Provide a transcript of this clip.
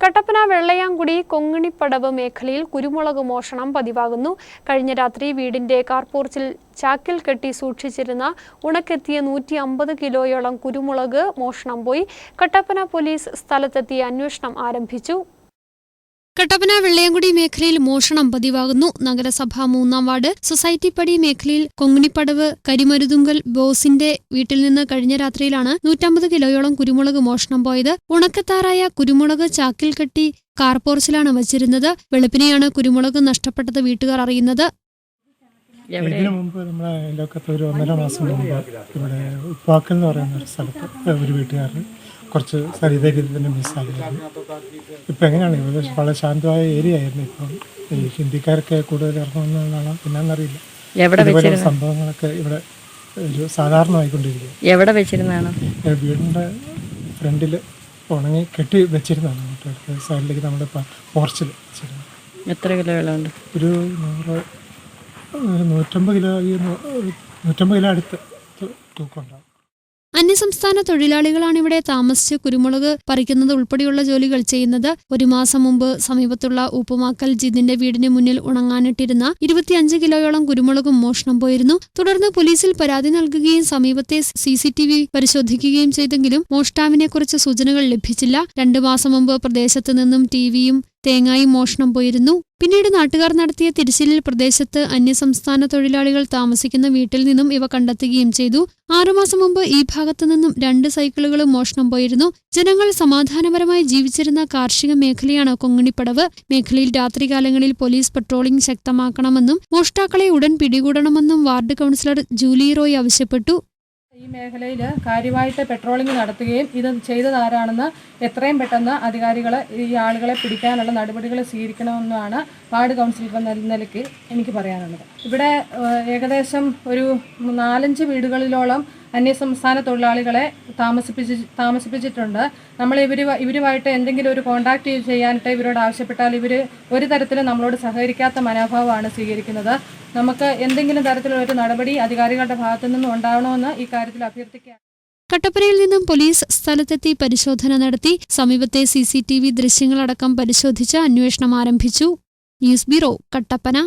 കട്ടപ്പന വെള്ളയാംകുടി കൊങ്ങിണിപ്പടവ് മേഖലയിൽ കുരുമുളക് മോഷണം പതിവാകുന്നു. കഴിഞ്ഞ രാത്രി വീടിന്റെ കാർപോർച്ചിൽ ചാക്കിൽ കെട്ടി സൂക്ഷിച്ചിരുന്ന ഉണക്കെത്തിയ നൂറ്റി അമ്പത് കിലോയോളം കുരുമുളക് മോഷണം പോയി. കട്ടപ്പന പോലീസ് സ്ഥലത്തെത്തി അന്വേഷണം ആരംഭിച്ചു. കട്ടപ്പന വെള്ളയങ്കുടി മേഖലയിൽ മോഷണം പതിവാകുന്നു. നഗരസഭ മൂന്നാം വാർഡ് സൊസൈറ്റി പടി മേഖലയിൽ കൊങ്ങിണിപ്പടവ് കരിമരുതുങ്കൽ ബോസിന്റെ വീട്ടിൽ നിന്ന് കഴിഞ്ഞ രാത്രിയിലാണ് നൂറ്റമ്പത് കിലോയോളം കുരുമുളക് മോഷണം പോയത്. ഉണക്കത്താറായ കുരുമുളക് ചാക്കിൽ കെട്ടി കാർപോർച്ചിലാണ് വച്ചിരുന്നത്. വെളുപ്പിനെയാണ് കുരുമുളക് നഷ്ടപ്പെട്ടത് വീട്ടുകാർ അറിയുന്നത്. ഇതിനു മുമ്പ് നമ്മളെ ലോകത്ത് ഒരു ഒന്നര മാസം മുമ്പ് ഇവിടെ ഉപ്പാക്കൽ എന്ന് പറയുന്ന ഒരു സ്ഥലത്ത് ഒരു വീട്ടുകാരൻ കുറച്ച് സരിത തന്നെ മിസ്സാകുന്നത് ഇപ്പം എങ്ങനെയാണ്? വളരെ ശാന്തമായ ഏരിയ ആയിരുന്നു ഇപ്പം. ഈ ഹിന്ദിക്കാരൊക്കെ കൂടുതൽ ഇറങ്ങുന്നതാണ് പിന്നെന്നറിയില്ല. ഇതുപോലെ സംഭവങ്ങളൊക്കെ ഇവിടെ ഒരു സാധാരണമായിക്കൊണ്ടിരിക്കുക എവിടെ വെച്ചിരുന്നാണ് വീടിന്റെ ഫ്രണ്ടിൽ ഉണങ്ങി കെട്ടി വെച്ചിരുന്നതാണ് കേട്ടോ സൈഡിലേക്ക് നമ്മുടെ പോർച്ചിൽ വെച്ചിരുന്നത്. എത്ര കിലോ കിലോകളുണ്ട് ഒരു നൂറ് നൂറ്റമ്പത് കിലോ നൂറ്റമ്പത് കിലോ അടുത്ത് തു- തൂക്കം ഉണ്ടാവും അന്യസംസ്ഥാന തൊഴിലാളികളാണ് ഇവിടെ താമസിച്ച് കുരുമുളക് പറിക്കുന്നത് ഉൾപ്പെടെയുള്ള ജോലികൾ ചെയ്യുന്നത്. ഒരു മാസം മുമ്പ് സമീപത്തുള്ള ഉപ്പുമാക്കൽ ജിതിന്റെ വീടിന് മുന്നിൽ ഉണങ്ങാനിട്ടിരുന്ന ഇരുപത്തിയഞ്ച് കിലോയോളം കുരുമുളകും മോഷണം പോയിരുന്നു. തുടർന്ന് പോലീസിൽ പരാതി നൽകുകയും സമീപത്തെ സി സി ടി വി പരിശോധിക്കുകയും ചെയ്തെങ്കിലും മോഷ്ടാവിനെക്കുറിച്ച് സൂചനകൾ ലഭിച്ചില്ല. രണ്ടു മാസം മുമ്പ് പ്രദേശത്ത് നിന്നും ടിവിയും തേങ്ങായും മോഷണം പോയിരുന്നു. പിന്നീട് നാട്ടുകാർ നടത്തിയ തിരച്ചിലിൽ പ്രദേശത്ത് അന്യസംസ്ഥാന തൊഴിലാളികൾ താമസിക്കുന്ന വീട്ടിൽ നിന്നും ഇവ കണ്ടെത്തുകയും ചെയ്തു. ആറുമാസം മുമ്പ് ഈ ഭാഗത്തു നിന്നും രണ്ട് സൈക്കിളുകളും മോഷണം പോയിരുന്നു. ജനങ്ങൾ സമാധാനപരമായി ജീവിച്ചിരുന്ന കാർഷിക മേഖലയാണ് കൊങ്ങിണിപ്പടവ്. മേഖലയിൽ രാത്രികാലങ്ങളിൽ പോലീസ് പട്രോളിംഗ് ശക്തമാക്കണമെന്നും മോഷ്ടാക്കളെ ഉടൻ പിടികൂടണമെന്നും വാർഡ് കൌൺസിലർ ജൂലി റോയ് ആവശ്യപ്പെട്ടു. ഈ മേഖലയിൽ കാര്യമായിട്ട് പെട്രോളിംഗ് നടത്തുകയും ഇത് ചെയ്തതാരാണെന്ന് എത്രയും പെട്ടെന്ന് അധികാരികൾ ഈ ആളുകളെ പിടിക്കാനുള്ള നടപടികൾ സ്വീകരിക്കണമെന്നാണ് വാർഡ് കൗൺസിൽ നിലയ്ക്ക് എനിക്ക് പറയാനുള്ളത്. ഇവിടെ ഏകദേശം ഒരു നാലഞ്ച് വീടുകളിലോളം അന്യസംസ്ഥാന തൊഴിലാളികളെ താമസിപ്പിച്ച് താമസിപ്പിച്ചിട്ടുണ്ട്. നമ്മൾ ഇവർ ഇവരുമായിട്ട് എന്തെങ്കിലും ഒരു കോണ്ടാക്ട് ചെയ്യാനായിട്ട് ഇവരോട് ആവശ്യപ്പെട്ടാൽ ഇവർ ഒരു തരത്തിലും നമ്മളോട് സഹകരിക്കാത്ത മനോഭാവമാണ് സ്വീകരിക്കുന്നത്. നമുക്ക് എന്തെങ്കിലും തരത്തിലുള്ള ഒരു നടപടി അധികാരികളുടെ ഭാഗത്തു നിന്നും ഉണ്ടാവണമെന്ന് ഈ കാര്യത്തിൽ അഭ്യർത്ഥിക്കുക കട്ടപ്പനയിൽ നിന്നും പോലീസ് സ്ഥലത്തെത്തി പരിശോധന നടത്തി സമീപത്തെ സി സി ടി വി ദൃശ്യങ്ങളടക്കം പരിശോധിച്ച് അന്വേഷണം ആരംഭിച്ചു. News bureau Kattappana.